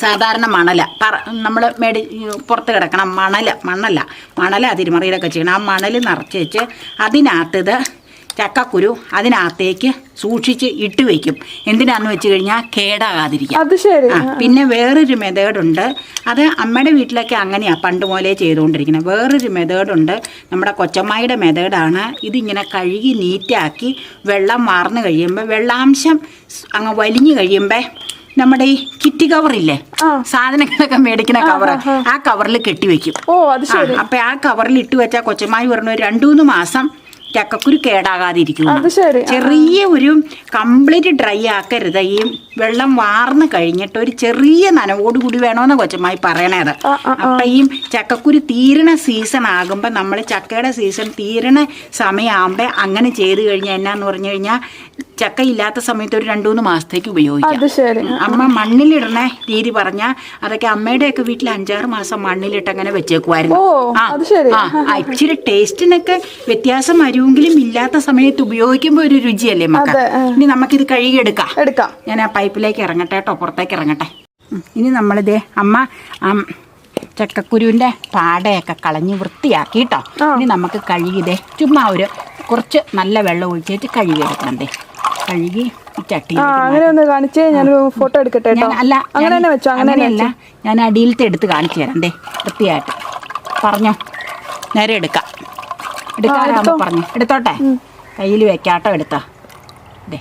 സാധാരണ മണല. പറ നമ്മൾ മെഡി പുറത്ത് കിടക്കണം മണല മണല. മണല തിരുമറിയിലൊക്കെ ചെയ്യണം. ആ മണൽ നിറച്ച് വെച്ച് അതിനകത്തത് ചക്കക്കുരു അതിനകത്തേക്ക് സൂക്ഷിച്ച് ഇട്ട് വെക്കും. എന്തിനാന്ന് വെച്ച് കഴിഞ്ഞാൽ കേടാകാതിരിക്കാം അത് ശരി. പിന്നെ വേറൊരു മെതേഡുണ്ട്. അത് അമ്മയുടെ വീട്ടിലൊക്കെ അങ്ങനെയാണ് പണ്ട് മുതലേ ചെയ്തുകൊണ്ടിരിക്കുന്നത് വേറൊരു മെതേഡുണ്ട്. നമ്മുടെ കൊച്ചമ്മായിയുടെ മെതേഡാണ്. ഇതിങ്ങനെ കഴുകി നീറ്റാക്കി വെള്ളം വാർന്നു കഴിയുമ്പോൾ വെള്ളാംശം അങ്ങ് വലിഞ്ഞു കഴിയുമ്പോൾ നമ്മുടെ ഈ കിറ്റ് കവറില്ലേ. സാധനങ്ങളൊക്കെ മേടിക്കുന്ന കവർ ആ കവറിൽ കെട്ടിവെക്കും അപ്പൊ ആ കവറിൽ ഇട്ട് വെച്ചാൽ കൊച്ചമായി പറഞ്ഞു ഒരു രണ്ടു മൂന്ന് മാസം ചക്കക്കുരു കേടാകാതിരിക്കും. ചെറിയ ഒരു കംപ്ലീറ്റ് ഡ്രൈ ആക്കരുത്. ഈ വെള്ളം വാർന്ന് കഴിഞ്ഞിട്ട് ഒരു ചെറിയ നനവോട് കൂടി വേണമെന്ന് കൊച്ചമായി പറയണത് അപ്പൊ ഈ ചക്കക്കുരു തീരണ സീസൺ ആകുമ്പോൾ നമ്മൾ ചക്കയുടെ സീസൺ തീരണ സമയമാകുമ്പോൾ അങ്ങനെ ചെയ്ത് കഴിഞ്ഞാൽ എന്നാന്ന് പറഞ്ഞു കഴിഞ്ഞാൽ ചക്ക ഇല്ലാത്ത സമയത്ത് ഒരു രണ്ടു മൂന്ന് മാസത്തേക്ക് ഉപയോഗിക്കാം. അമ്മ മണ്ണിലിടണ രീതി പറഞ്ഞ അതൊക്കെ അമ്മയുടെയൊക്കെ വീട്ടിൽ അഞ്ചാറ് മാസം മണ്ണിലിട്ട് അങ്ങനെ വെച്ചേക്കുമായിരുന്നു ആ, ഇച്ചിരി ടേസ്റ്റിനൊക്കെ വ്യത്യാസം വരുമെങ്കിലും ഇല്ലാത്ത സമയത്ത് ഉപയോഗിക്കുമ്പോൾ ഒരു രുചിയല്ലേ മക്ക. ഇനി നമുക്കിത് കഴുകിയെടുക്കാം. എടുക്കാം. ഞാൻ ആ പൈപ്പിലേക്ക് ഇറങ്ങട്ടെ കേട്ടോ പുറത്തേക്ക് ഇറങ്ങട്ടെ. ഇനി നമ്മളിത് അമ്മ ചക്കക്കുരുവിന്റെ ചക്കക്കുരുവിന്റെ പാടയൊക്കെ കളഞ്ഞ് വൃത്തിയാക്കി കേട്ടോ. ഇനി നമുക്ക് കഴുകിതേ ചുമ്മാ ഒരു കുറച്ച് നല്ല വെള്ളം ഒഴിച്ചിട്ട് കഴുകിയെടുക്കണം ദേ. കഴുകി ചട്ടി ആ അങ്ങനെ ഒന്ന് കാണിച്ച് ഞാനൊരു ഫോട്ടോ എടുക്കട്ടെ കേട്ടോ ഞാൻ അല്ല അങ്ങനെ തന്നെ വെച്ചോ അങ്ങനെ അല്ല ഞാൻ അടിയിലത്തെ എടുത്ത് കാണിച്ചു തരാം. ദേ വൃത്തിയായിട്ട്. പറഞ്ഞോ. നേരെ എടുക്കാം. എടുക്കാറാകുമ്പോൾ എടുത്തോ. പറഞ്ഞു. എടുത്തോട്ടെ? കയ്യിൽ വെക്കാട്ടോ എടുത്തോ. ദേ.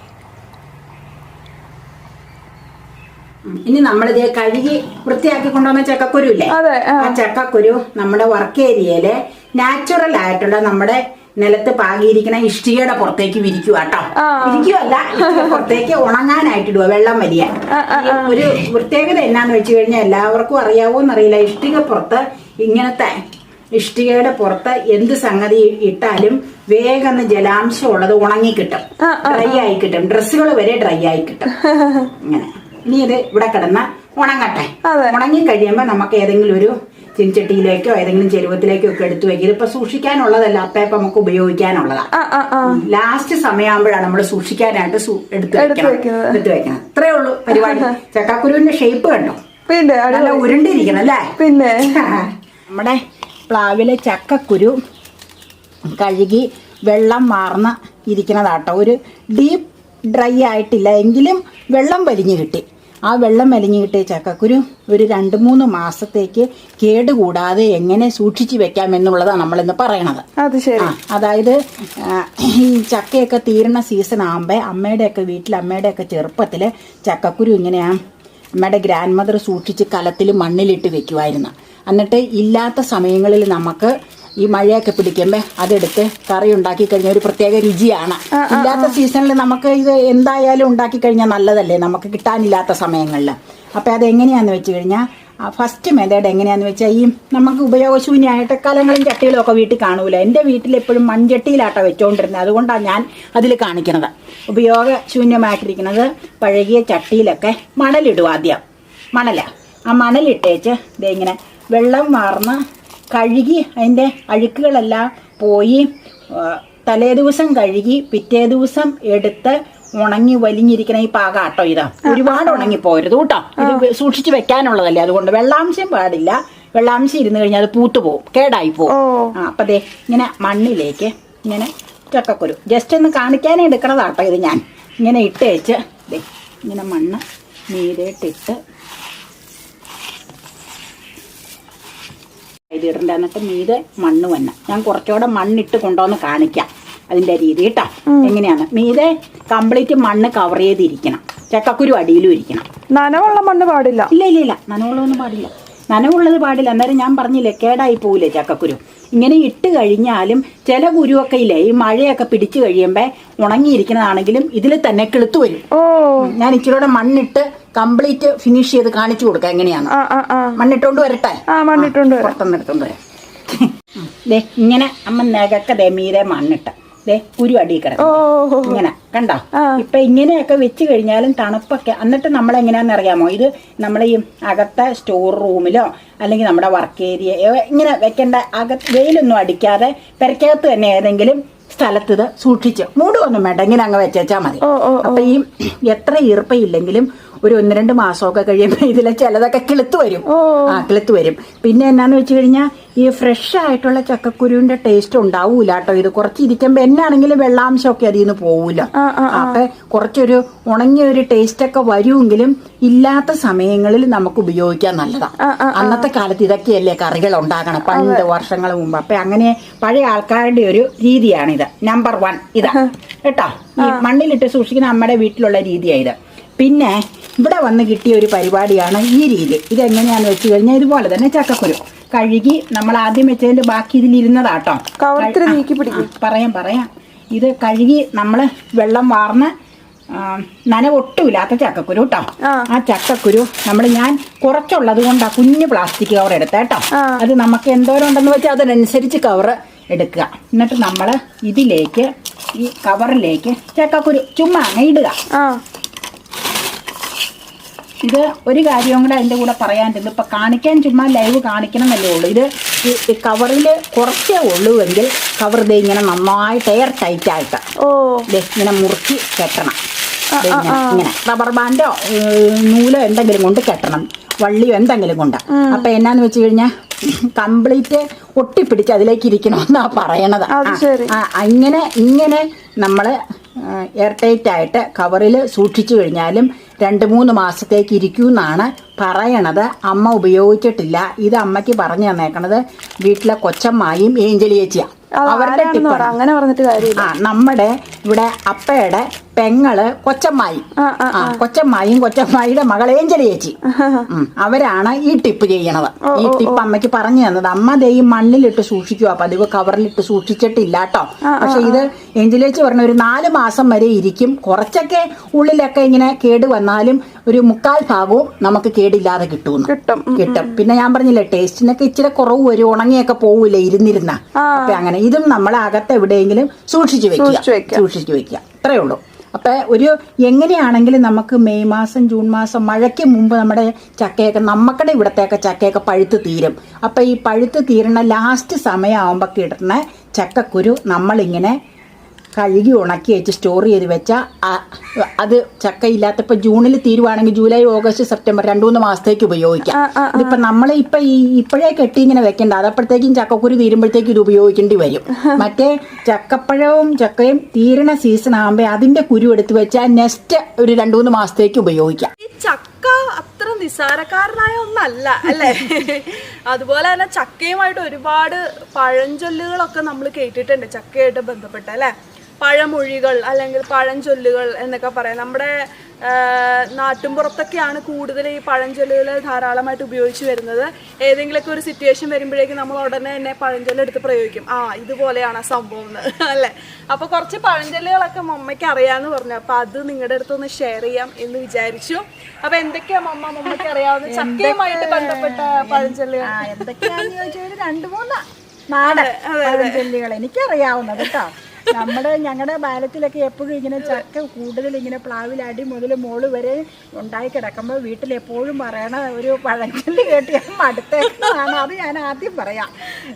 ഇനി നമ്മളിത് കഴുകി വൃത്തിയാക്കി കൊണ്ടുവന്ന ചക്കക്കുരു ഇല്ലേ. ആ. ചക്കക്കുരു നമ്മുടെ വർക്ക് ഏരിയയിൽ നാച്ചുറൽ ആയിട്ടുള്ള നമ്മുടെ നിലത്ത് പാകിയിരിക്കുന്ന ഇഷ്ടികയുടെ പുറത്തേക്ക് വിരിക്കുക കേട്ടോ ആ. വിരിക്കുവല്ല പുറത്തേക്ക് ഉണങ്ങാനായിട്ട് ഇടുക വെള്ളം വലിയ. ഒരു പ്രത്യേകത എന്നാന്ന് വെച്ച് കഴിഞ്ഞാൽ എല്ലാവർക്കും അറിയാവോ എന്നറിയില്ല ഇഷ്ടിക പുറത്ത് ഇങ്ങനത്തെ ഇഷ്ടികയുടെ പുറത്ത് എന്ത് സംഗതി ഇട്ടാലും വേഗം ജലാംശം ഉള്ളത് ഉണങ്ങി കിട്ടും. ഡ്രൈ ആയി കിട്ടും. ഡ്രസ്സുകൾ വരെ ഡ്രൈ ആയി കിട്ടും. ഇങ്ങനെ. ഇനി ഇത് ഇവിടെ കിടന്ന ഉണങ്ങട്ടെ. ഉണങ്ങി കഴിയുമ്പോൾ നമുക്ക് ഏതെങ്കിലും ഒരു ചിൻചട്ടിയിലേക്കോ ഏതെങ്കിലും ചെരുവത്തിലേക്കോ ഒക്കെ എടുത്തു വെക്കരുത് ഇതിപ്പോ സൂക്ഷിക്കാനുള്ളതല്ല അപ്പേപ്പ നമുക്ക് ഉപയോഗിക്കാനുള്ളതാണ് ലാസ്റ്റ് സമയമാകുമ്പോഴാണ് നമ്മൾ സൂക്ഷിക്കാനായിട്ട് എടുത്തു വെക്കണം. എടുത്ത് വെക്കണം ഇത്രേ ഉള്ളൂ പരിപാടി. ചക്കാക്കുരുവിന്റെ ഷേപ്പ് കണ്ടോ? പിന്നെ നല്ല ഉരുണ്ടിരിക്കണം അല്ലേ? പിന്നെ. നമ്മുടെ പ്ലാവിലെ ചക്കക്കുരു കഴുകി വെള്ളം മാർന്ന് ഇരിക്കുന്നതാട്ടോ ഒരു ഡീപ്പ് ഡ്രൈ ആയിട്ടില്ല എങ്കിലും വെള്ളം വലിഞ്ഞു കിട്ടി. ആ വെള്ളം മെലിഞ്ഞിട്ടേ ചക്കക്കുരു ഒരു രണ്ട് മൂന്ന് മാസത്തേക്ക് കേടുകൂടാതെ എങ്ങനെ സൂക്ഷിച്ചു വെക്കാം എന്നുള്ളതാണ് നമ്മളിന്ന് പറയണത്. അത് ശരി. അതായത് ഈ ചക്കയൊക്കെ തീരണ സീസൺ ആകുമ്പോൾ അമ്മയുടെയൊക്കെ വീട്ടിൽ അമ്മയുടെയൊക്കെ ചെറുപ്പത്തിൽ ചക്കക്കുരു ഇങ്ങനെയാ അമ്മയുടെ ഗ്രാൻഡ് മദർ സൂക്ഷിച്ച് കലത്തിൽ മണ്ണിലിട്ട് വെക്കുമായിരുന്നു എന്നിട്ട് ഇല്ലാത്ത സമയങ്ങളിൽ നമുക്ക് ഈ മഴയൊക്കെ പിടിക്കുമ്പോൾ അതെടുത്ത് കറി ഉണ്ടാക്കി കഴിഞ്ഞ ഒരു പ്രത്യേക രുചിയാണ്. ഇല്ലാത്ത സീസണിൽ നമുക്ക് ഇത് എന്തായാലും ഉണ്ടാക്കി കഴിഞ്ഞാൽ നല്ലതല്ലേ? നമുക്ക് കിട്ടാനില്ലാത്ത സമയങ്ങളിൽ അപ്പോൾ അതെങ്ങനെയാന്ന് വെച്ച് കഴിഞ്ഞാൽ ഫസ്റ്റ് മെത്തേഡ് എങ്ങനെയാന്ന് വെച്ചാൽ ഈ നമുക്ക് ഉപയോഗശൂന്യമായിട്ട് കലങ്ങളും ചട്ടികളും ഒക്കെ വീട്ടിൽ കാണൂല. എന്റെ വീട്ടിൽ എപ്പോഴും മൺചട്ടിയിലാട്ടോ വെച്ചുകൊണ്ടിരുന്നത് അതുകൊണ്ടാണ് ഞാൻ അതിൽ കാണിക്കുന്നത് ഉപയോഗശൂന്യമായിട്ടിരിക്കുന്നത് പഴകിയ ചട്ടിയിലൊക്കെ മണലിടും ആദ്യം. മണല. ആ മണലിട്ടേച്ച് ദേ ഇങ്ങനെ വെള്ളം വാർന്ന് കഴുകി അതിന്റെ അഴുക്കുകളെല്ലാം പോയി തലേ ദിവസം കഴുകി പിറ്റേ ദിവസം എടുത്ത് ഉണങ്ങി വലിഞ്ഞിരിക്കണ ഈ പാകാട്ടോ ഇതാ. ഒരുപാട് ഉണങ്ങി പോരുത് കേട്ടോ. ഇത് സൂക്ഷിച്ച് വെക്കാനുള്ളതല്ലേ. അതുകൊണ്ട് വെള്ളാംശം പാടില്ല. വെള്ളാംശം ഇരുന്ന് കഴിഞ്ഞാൽ അത് പൂത്തു പോകും കേടായി പോകും. ആ അപ്പൊ ദേ ഇങ്ങനെ മണ്ണിലേക്ക് ഇങ്ങനെ ചക്കക്കുരു ജസ്റ്റ് ഒന്ന് കാണിക്കാനേ എടുക്കണതാട്ടോ ഇത് ഞാൻ. ഇങ്ങനെ ഇട്ടേച്ച് ദേ ഇങ്ങനെ മണ്ണ് ഇതിടണ്ട എന്നിട്ട് മീതെ മണ്ണ് വന്ന. ഞാൻ കുറച്ചുകൂടെ മണ്ണിട്ട് കൊണ്ടുവന്ന് കാണിക്കാം അതിന്റെ രീതി കേട്ടോ. എങ്ങനെയാണ്? മീതെ കംപ്ലീറ്റ് മണ്ണ് കവർ ചെയ്തിരിക്കണം. ചക്കക്കുരു അടിയിലും ഇരിക്കണം. നനവുള്ള മണ്ണ് പാടില്ല. ഇല്ല ഇല്ല ഇല്ല. നനവുള്ളതൊന്നും പാടില്ല. നനവുള്ളത് പാടില്ല. അന്നേരം ഞാൻ പറഞ്ഞില്ലേ കേടായി പോവില്ലേ ചക്കക്കുരു? ഇങ്ങനെ ഇട്ട് കഴിഞ്ഞാലും ചില കുരുവൊക്കെ ഇല്ലേ ഈ മഴയൊക്കെ പിടിച്ചു കഴിയുമ്പോൾ ഉണങ്ങിയിരിക്കുന്നതാണെങ്കിലും ഇതിൽ തന്നെ കിളുത്തു വരും. ഓ. ഞാൻ ഇച്ചിരൂടെ മണ്ണിട്ട് കംപ്ലീറ്റ് ഫിനിഷ് ചെയ്ത് കാണിച്ചു കൊടുക്കാം എങ്ങനെയാണ്? മണ്ണിട്ടോണ്ട് വരട്ടെ? മണ്ണിട്ടുണ്ട് പുറത്തുനിന്ന് എടുത്തോണ്ട് വരാം. ഇങ്ങനെ അമ്മ നഗക്ക ദേ മീരെ മണ്ണിട്ട്. കുരു കിടക്കും. ഇങ്ങനെ കണ്ടോ. ഇപ്പൊ ഇങ്ങനെയൊക്കെ വെച്ച് കഴിഞ്ഞാലും തണുപ്പൊക്കെ എന്നിട്ട് നമ്മൾ എങ്ങനെയാന്ന് അറിയാമോ? ഇത് നമ്മൾ ഈ അകത്തെ സ്റ്റോർ റൂമിലോ അല്ലെങ്കിൽ നമ്മുടെ വർക്ക് ഏരിയ ഇങ്ങനെ വെക്കേണ്ട. അകത്ത് വെയിലൊന്നും അടിക്കാതെ പെരക്കകത്ത് തന്നെ ഏതെങ്കിലും സ്ഥലത്ത് ഇത് സൂക്ഷിച്ച് മൂടുമൊന്നും വേണ്ട. ഇങ്ങനെ അങ്ങ് വെച്ചേച്ചാൽ മതി. അപ്പൊ ഈ എത്ര ഈർപ്പയില്ലെങ്കിലും ഒരു ഒന്ന് രണ്ട് മാസമൊക്കെ കഴിയുമ്പോൾ ഇതിലെ ചിലതൊക്കെ കിളുത്ത് വരും. ആ കിളുത്ത് വരും. പിന്നെ എന്നാന്ന് വെച്ച് കഴിഞ്ഞാൽ ഈ ഫ്രഷ് ആയിട്ടുള്ള ചക്കക്കുരുവിന്റെ ടേസ്റ്റ് ഉണ്ടാവൂല കേട്ടോ. ഇത് കുറച്ച് ഇരിക്കുമ്പോൾ എന്നാണെങ്കിലും വെള്ളാംശമൊക്കെ അതിൽ നിന്ന് പോവൂല. അപ്പൊ കുറച്ചൊരു ഉണങ്ങിയ ഒരു ടേസ്റ്റ് ഒക്കെ വരുമെങ്കിലും ഇല്ലാത്ത സമയങ്ങളിൽ നമുക്ക് ഉപയോഗിക്കാൻ നല്ലതാ. ആ, ആ, അന്നത്തെ കാലത്ത് ഇതൊക്കെയല്ലേ കറികൾ ഉണ്ടാക്കണം പണ്ട് വർഷങ്ങൾ മുമ്പ്. അപ്പൊ അങ്ങനെ പഴയ ആൾക്കാരുടെ ഒരു രീതിയാണിത് നമ്പർ വൺ ഇതാ. കേട്ടോ? ഈ മണ്ണിലിട്ട് സൂക്ഷിക്കുന്ന നമ്മുടെ വീട്ടിലുള്ള രീതിയായത് പിന്നെ ഇവിടെ വന്ന് കിട്ടിയ ഒരു പരിപാടിയാണ് ഈ രീതി. ഇതെങ്ങനെയാന്ന് വെച്ച് കഴിഞ്ഞാൽ ഇതുപോലെ തന്നെ ചക്കക്കുരു. കഴുകി നമ്മൾ ആദ്യം വെച്ചതിന്റെ ബാക്കി ഇതിലിരുന്നതാട്ടോ നീക്കി പിടിക്കും. പറയാം പറയാം. ഇത് കഴുകി നമ്മൾ വെള്ളം വാർന്ന് നനവൊട്ടുമില്ലാത്ത ചക്കക്കുരു കേട്ടോ ആ. ചക്കക്കുരു നമ്മൾ ഞാൻ കുറച്ചുള്ളത് കൊണ്ടാ കുഞ്ഞു പ്ലാസ്റ്റിക് കവർ എടുത്ത കേട്ടോ അത് നമുക്ക് എന്തോരം ഉണ്ടെന്ന് വെച്ചാൽ അതിനനുസരിച്ച് കവർ എടുക്കുക. എന്നിട്ട് നമ്മൾ ഇതിലേക്ക് ഈ കവറിലേക്ക് ചക്കക്കുരു ചുമ്മാ അങ്ങ് ഇടുക. ഇത് ഒരു കാര്യവും കൂടെ അതിന്റെ കൂടെ പറയാനുണ്ട്. ഇപ്പം കാണിക്കാൻ ചുമ്മാ ലൈവ് കാണിക്കണം എന്നല്ലേ ഉള്ളൂ. ഇത് കവറിൽ കുറച്ചേ ഉള്ളൂ എങ്കിൽ കവർ ഇത് ഇങ്ങനെ നന്നായിട്ട് എയർ ടൈറ്റ് ആയിട്ട്. ഓ. ഇങ്ങനെ മുറുക്കി കെട്ടണം. ഇങ്ങനെ റബ്ബർ ബാൻഡോ നൂലോ എന്തെങ്കിലും കൊണ്ട് കെട്ടണം. വള്ളിയോ എന്തെങ്കിലും കൊണ്ട്. അപ്പൊ എന്നാന്ന് വെച്ച് കഴിഞ്ഞാൽ കംപ്ലീറ്റ് ഒട്ടിപ്പിടിച്ച് അതിലേക്ക് ഇരിക്കണമെന്നാ പറയണത്. അങ്ങനെ ഇങ്ങനെ നമ്മൾ എയർ ടൈറ്റ് ആയിട്ട് കവറിൽ സൂക്ഷിച്ചു കഴിഞ്ഞാലും രണ്ട് മൂന്ന് മാസത്തേക്ക് ഇരിക്കുമെന്നാണ് പറയണത്. അമ്മ ഉപയോഗിച്ചിട്ടില്ല. ഇത് അമ്മയ്ക്ക് പറഞ്ഞു തന്നേക്കണത്. വീട്ടിലെ കൊച്ചമ്മായും ഏഞ്ചലിയേച്ചിയാണ് അവരുടെ അങ്ങനെ പറഞ്ഞിട്ട് കാര്യമില്ല. ആ നമ്മുടെ ഇവിടെ അപ്പയുടെ പെങ്ങൾ കൊച്ചമ്മായി. ആ കൊച്ചമ്മായും കൊച്ചമ്മായിയുടെ മകൾ ഏഞ്ചലി ചേച്ചി. അവരാണ് ഈ ടിപ്പ് ചെയ്യണത്. ഈ ടിപ്പ് അമ്മയ്ക്ക് പറഞ്ഞു തന്നത്. അമ്മ ദേ ഈ മണ്ണിലിട്ട് സൂക്ഷിക്കുക പതിവ് കവറിലിട്ട് സൂക്ഷിച്ചിട്ടില്ല കേട്ടോ പക്ഷെ ഇത് ഏഞ്ചലി ചേച്ചി പറഞ്ഞ ഒരു നാല് മാസം വരെ ഇരിക്കും. കുറച്ചൊക്കെ ഉള്ളിലൊക്കെ ഇങ്ങനെ കേട് വന്നാലും ഒരു മുക്കാൽ ഭാഗവും നമുക്ക് കേടില്ലാതെ കിട്ടുമെന്ന്. കിട്ടും. കിട്ടും. പിന്നെ ഞാൻ പറഞ്ഞില്ലേ ടേസ്റ്റിനൊക്കെ ഇച്ചിരി കുറവ് വരും ഉണങ്ങിയൊക്കെ പോവില്ല ഇരുന്നിരുന്ന. അപ്പൊ അങ്ങനെ. ഇതും നമ്മൾ അകത്ത് എവിടെയെങ്കിലും സൂക്ഷിച്ചു വെക്കുക. വെക്കുക. സൂക്ഷിച്ചു വെക്കുക. അത്രേ ഉള്ളൂ. അപ്പൊ ഒരു എങ്ങനെയാണെങ്കിലും നമുക്ക് മെയ് മാസം ജൂൺ മാസം മഴയ്ക്ക് മുമ്പ് നമ്മുടെ ചക്കയൊക്കെ നമുക്കടെ ഇവിടത്തെയൊക്കെ ചക്കയൊക്കെ പഴുത്ത് തീരും. അപ്പൊ ഈ പഴുത്ത് തീരണ ലാസ്റ്റ് സമയമാകുമ്പോൾ കിട്ടുന്ന ചക്കക്കുരു നമ്മളിങ്ങനെ കഴുകി ഉണക്കി വെച്ച് സ്റ്റോർ ചെയ്ത് വെച്ചാൽ അത് ചക്ക ഇല്ലാത്തപ്പോൾ ജൂണിൽ തീരുവാണെങ്കിൽ ജൂലൈ ഓഗസ്റ്റ് സെപ്റ്റംബർ രണ്ടു മൂന്ന് മാസത്തേക്ക് ഉപയോഗിക്കാം. ഇതിപ്പോ നമ്മൾ ഇപ്പം ഈ ഇപ്പോഴേ കെട്ടി ഇങ്ങനെ വെക്കേണ്ട. അതപ്പോഴത്തേക്കും ചക്കക്കുരു തീരുമ്പോഴത്തേക്കും ഇത് ഉപയോഗിക്കേണ്ടി വരും. മറ്റേ ചക്കപ്പഴവും ചക്കയും തീരണ സീസൺ ആകുമ്പോൾ അതിന്റെ കുരു എടുത്ത് വെച്ചാൽ നെക്സ്റ്റ് ഒരു രണ്ടു മൂന്ന് മാസത്തേക്ക് ഉപയോഗിക്കാം. ചക്ക അത്ര നിസാരക്കാരനായ ഒന്നല്ല അല്ലേ? അതുപോലെ തന്നെ ചക്കയുമായിട്ട് ഒരുപാട് പഴഞ്ചൊല്ലുകളൊക്കെ നമ്മൾ കേട്ടിട്ടുണ്ട് ചക്കയായിട്ട് ബന്ധപ്പെട്ട് അല്ലേ? പഴമൊഴികൾ അല്ലെങ്കിൽ പഴഞ്ചൊല്ലുകൾ എന്നൊക്കെ പറയാം. നമ്മുടെ നാട്ടുമ്പുറത്തൊക്കെയാണ് കൂടുതൽ ഈ പഴഞ്ചൊല്ലുകൾ ധാരാളമായിട്ട് ഉപയോഗിച്ച് വരുന്നത്. ഏതെങ്കിലുമൊക്കെ ഒരു സിറ്റുവേഷൻ വരുമ്പോഴേക്കും നമ്മൾ ഉടനെ തന്നെ പഴഞ്ചൊല്ല് എടുത്ത് പ്രയോഗിക്കും. ആ ഇതുപോലെയാണ് സംഭവം എന്ന് അല്ലേ? അപ്പോൾ കുറച്ച് പഴഞ്ചൊല്ലുകളൊക്കെ മമ്മയ്ക്ക് അറിയാമെന്ന് പറഞ്ഞു. അപ്പോൾ അത് നിങ്ങളുടെ അടുത്തൊന്ന് ഷെയർ ചെയ്യാം എന്ന് വിചാരിച്ചു. അപ്പോൾ എന്തൊക്കെയാ മമ്മ മമ്മയ്ക്ക് അറിയാവുന്ന ചക്കയുമായിട്ട് ബന്ധപ്പെട്ട പഴഞ്ചൊല്ലുകൾ. ചോദിച്ചാൽ രണ്ട് മൂന്ന് നാടൻ പഴഞ്ചൊല്ലുകൾ എനിക്കറിയാവുന്നത് കേട്ടോ. നമ്മുടെ ഞങ്ങളുടെ ബാലത്തിലൊക്കെ എപ്പോഴും ഇങ്ങനെ ചക്ക കൂടുതൽ ഇങ്ങനെ പ്ലാവിൽ അടി മുതൽ മോൾ വരെ ഉണ്ടായി കിടക്കുമ്പോൾ വീട്ടിൽ എപ്പോഴും പറയണ ഒരു പഴഞ്ചൊല്ലി കേട്ട് ഞാൻ മടുത്തേക്കാണ് അത് ഞാൻ ആദ്യം പറയാം.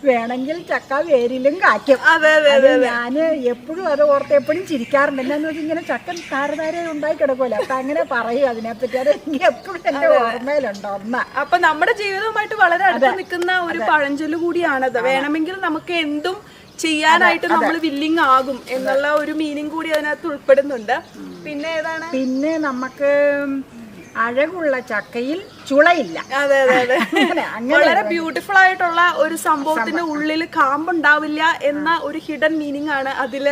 വേണമെങ്കിൽ ചക്ക വേരിലും കായ്ക്കും. അതെ അതെ അത് ഞാൻ എപ്പോഴും അത് ഓർത്ത് എപ്പോഴും ചിരിക്കാറുണ്ട്. എന്നാന്ന് വെച്ചാൽ ഇങ്ങനെ ചക്കൻ താരതാരെ ഉണ്ടായി കിടക്കുമല്ലോ അപ്പൊ അങ്ങനെ പറയും അതിനെപ്പറ്റി. അത് എനിക്ക് എപ്പോഴും എന്റെ ഓർമ്മയിലുണ്ട് ഒന്ന് അപ്പൊ നമ്മുടെ ജീവിതവുമായിട്ട് വളരെ അടുത്ത് നിൽക്കുന്ന ഒരു പഴഞ്ചൊല്ലു കൂടിയാണത്. വേണമെങ്കിൽ നമുക്ക് എന്തും ചെയ്യാനായിട്ട് നമ്മൾ വില്ലിങ് ആകും എന്നുള്ള ഒരു മീനിങ് കൂടി അതിനകത്ത് ഉൾപ്പെടുന്നുണ്ട്. പിന്നെ ഏതാണ്? പിന്നെ നമുക്ക് അഴകുള്ള ചക്കയിൽ ചുളയില്ല. അതെ അതെ അതെ. വളരെ ബ്യൂട്ടിഫുൾ ആയിട്ടുള്ള ഒരു സംഭവത്തിന്റെ ഉള്ളിൽ കാമ്പുണ്ടാവില്ല എന്ന ഒരു ഹിഡൻ മീനിങ് ആണ് അതിൽ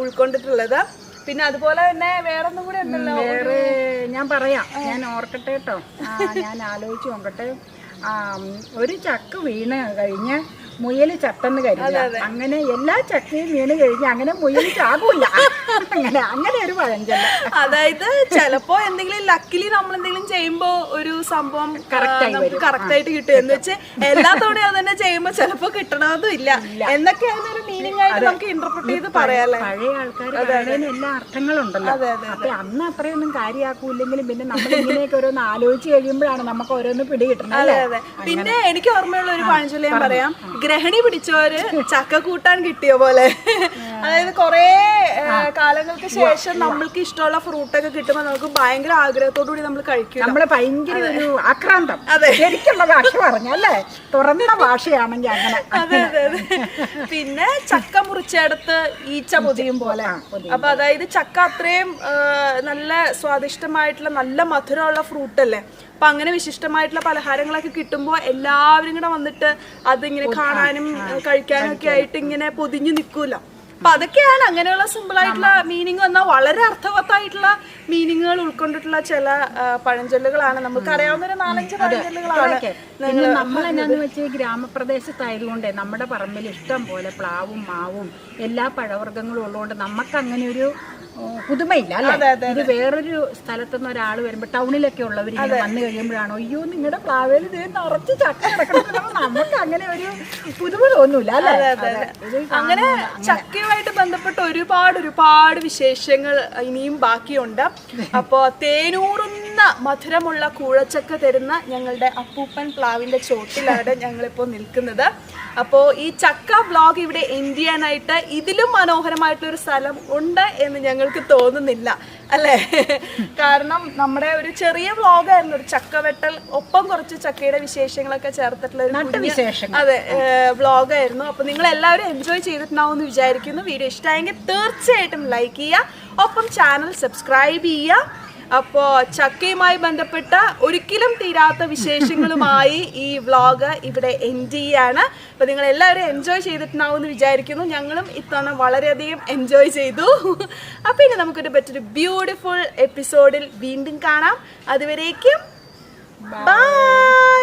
ഉൾക്കൊണ്ടിട്ടുള്ളത്. പിന്നെ അതുപോലെ തന്നെ വേറെ ഒന്നും കൂടെ ഉണ്ടല്ലോ? വേറെ ഞാൻ പറയാം. ഞാൻ ഓർക്കട്ടെ കേട്ടോ ഞാൻ ആലോചിച്ച് നോക്കട്ടെ. ഒരു ചക്ക വീണ് കഴിഞ്ഞ് മുയൽ ചത്തെന്ന് കരുതുക അങ്ങനെ എല്ലാ ചക്കയും വീണ് കഴിഞ്ഞ് അങ്ങനെ മുയൽ ചാകൂല അങ്ങനെ അങ്ങനെ ഒരു പഴഞ്ചൊല്ല. അതായത് ചിലപ്പോ എന്തെങ്കിലും ലക്കിലി നമ്മൾ എന്തെങ്കിലും ചെയ്യുമ്പോ ഒരു സംഭവം കറക്റ്റായിട്ട് നമുക്ക് കറക്റ്റ് ആയിട്ട് കിട്ടും. എന്ന് വെച്ച് എല്ലാ തവണയും അത് തന്നെ ചെയ്യുമ്പോ ചിലപ്പോ കിട്ടണമെന്നും ഇല്ല. എന്നൊക്കെ അതിനൊരു മീനിങ് ആയിട്ട് നമുക്ക് ഇന്റർപ്രറ്റ് ചെയ്ത് പറയാല്ലേ? പഴയ ആൾക്കാർ എല്ലാ അർത്ഥങ്ങളുണ്ടല്ലോ. അപ്പൊ അന്ന് അത്രയൊന്നും കാര്യമാക്കൂല്ലെങ്കിലും പിന്നെ നമ്മൾ ഇങ്ങനെയൊക്കെ ഓരോന്ന് ആലോചിച്ച് കഴിയുമ്പോഴാണ് നമുക്ക് ഓരോന്ന് പിടികിട്ടുന്നത് പിന്നെ എനിക്ക് ഓർമ്മയുള്ള ഒരു പഴഞ്ചൊല്ലി പറയാം. ഗ്രഹണി പിടിച്ചവര് ചക്ക കൂട്ടാൻ കിട്ടിയ പോലെ. അതായത് കൊറേ കാലങ്ങൾക്ക് ശേഷം നമ്മൾക്ക് ഇഷ്ടമുള്ള ഫ്രൂട്ട് ഒക്കെ കിട്ടുമ്പോൾ നമുക്ക് ഭയങ്കര ആഗ്രഹത്തോടു കൂടി നമ്മൾ കഴിക്കും നമ്മൾ ഭയങ്കര ഒരു ആക്രാന്തം. അതെ. ശരിക്കുള്ള ഭാഷ പറഞ്ഞല്ലേ തുറന്ന ഭാഷയാണെങ്കിൽ അങ്ങനെ. അതെ അതെ അതെ. പിന്നെ ചക്ക മുറിച്ചെടുത്ത് ഈച്ച പൊതിയും പോലെ. അപ്പൊ അതായത് ചക്ക അത്രയും നല്ല സ്വാദിഷ്ടമായിട്ടുള്ള നല്ല മധുരമുള്ള ഫ്രൂട്ട് അല്ലേ അപ്പൊ അങ്ങനെ വിശിഷ്ടമായിട്ടുള്ള പലഹാരങ്ങളൊക്കെ കിട്ടുമ്പോൾ എല്ലാവരും കൂടെ വന്നിട്ട് അതിങ്ങനെ കാണാനും കഴിക്കാനും ഒക്കെ ആയിട്ട് ഇങ്ങനെ പൊതിഞ്ഞു നിൽക്കൂല അപ്പൊ അതൊക്കെയാണ് അങ്ങനെയുള്ള സിമ്പിൾ ആയിട്ടുള്ള മീനിങ് വന്നാൽ വളരെ അർത്ഥവത്തായിട്ടുള്ള മീനിങ്ങുകൾ ഉൾക്കൊണ്ടിട്ടുള്ള ചില പഴഞ്ചൊല്ലുകളാണ്. നമുക്ക് അറിയാവുന്ന ഒരു നാലഞ്ച് പഴഞ്ചൊല്ലുകളാണ്. പിന്നെ നമ്മൾ എന്നാന്ന് വെച്ചാൽ ഗ്രാമപ്രദേശത്തായതുകൊണ്ട് നമ്മുടെ പറമ്പിൽ ഇഷ്ടം പോലെ പ്ലാവും മാവും എല്ലാ പഴവർഗങ്ങളും ഉള്ളതുകൊണ്ട് നമുക്ക് അങ്ങനെ ഒരു പുതുമയില്ല അല്ലേ? ഇത് വേറൊരു സ്ഥലത്തുനിന്ന് ഒരാൾ വരുമ്പോൾ ടൗണിലൊക്കെ ഉള്ളവർ വന്നു കഴിയുമ്പോഴാണോ അയ്യോ നിങ്ങളുടെ പ്ലാവേൽ ഇത് നിറച്ച് ചക്ക കിടക്കണം നമുക്ക് അങ്ങനെ ഒരു പുതുമ തോന്നൂല അങ്ങനെ ചക്കയുമായിട്ട് ബന്ധപ്പെട്ട ഒരുപാട് ഒരുപാട് വിശേഷങ്ങൾ ഇനിയും ബാക്കിയുണ്ട്. അപ്പോ തേനൂറുന്ന മധുരമുള്ള കൂഴച്ചക്ക തരുന്ന ഞങ്ങളുടെ അപ്പൂപ്പൻ പ്ലാവിന്റെ ചോട്ടിലാണ് ഞങ്ങളിപ്പോൾ നിൽക്കുന്നത്. അപ്പോൾ ഈ ചക്ക വ്ളോഗ് ഇവിടെ എൻഡ് ചെയ്യാനായിട്ട് ഇതിലും മനോഹരമായിട്ടൊരു സ്ഥലം ഉണ്ട് എന്ന് ഞങ്ങൾക്ക് തോന്നുന്നില്ല അല്ലേ? കാരണം നമ്മുടെ ഒരു ചെറിയ വ്ളോഗായിരുന്നു ഒരു ചക്ക വെട്ടൽ ഒപ്പം കുറച്ച് ചക്കയുടെ വിശേഷങ്ങളൊക്കെ ചേർത്തിട്ടുള്ള ഒരു. അതെ വ്ളോഗായിരുന്നു അപ്പൊ നിങ്ങൾ എല്ലാവരും എൻജോയ് ചെയ്തിട്ടുണ്ടാവും എന്ന് വിചാരിക്കുന്നു. വീഡിയോ ഇഷ്ടമായെങ്കിൽ തീർച്ചയായിട്ടും ലൈക്ക് ചെയ്യുക. ഒപ്പം ചാനൽ സബ്സ്ക്രൈബ് ചെയ്യുക. അപ്പോൾ ചക്കയുമായി ബന്ധപ്പെട്ട ഒരിക്കലും തീരാത്ത വിശേഷങ്ങളുമായി ഈ വ്ളോഗ് ഇവിടെ എൻഡ് ചെയ്യാണ്. അപ്പോൾ നിങ്ങൾ എല്ലാവരും എൻജോയ് ചെയ്തിട്ടുണ്ടാവും എന്ന് വിചാരിക്കുന്നു. ഞങ്ങളും ഇത്തവണ വളരെയധികം എൻജോയ് ചെയ്തു. അപ്പോൾ ഇനി നമുക്കൊരു പറ്റൊരു ബ്യൂട്ടിഫുൾ എപ്പിസോഡിൽ വീണ്ടും കാണാം. അതുവരേക്കും ബൈ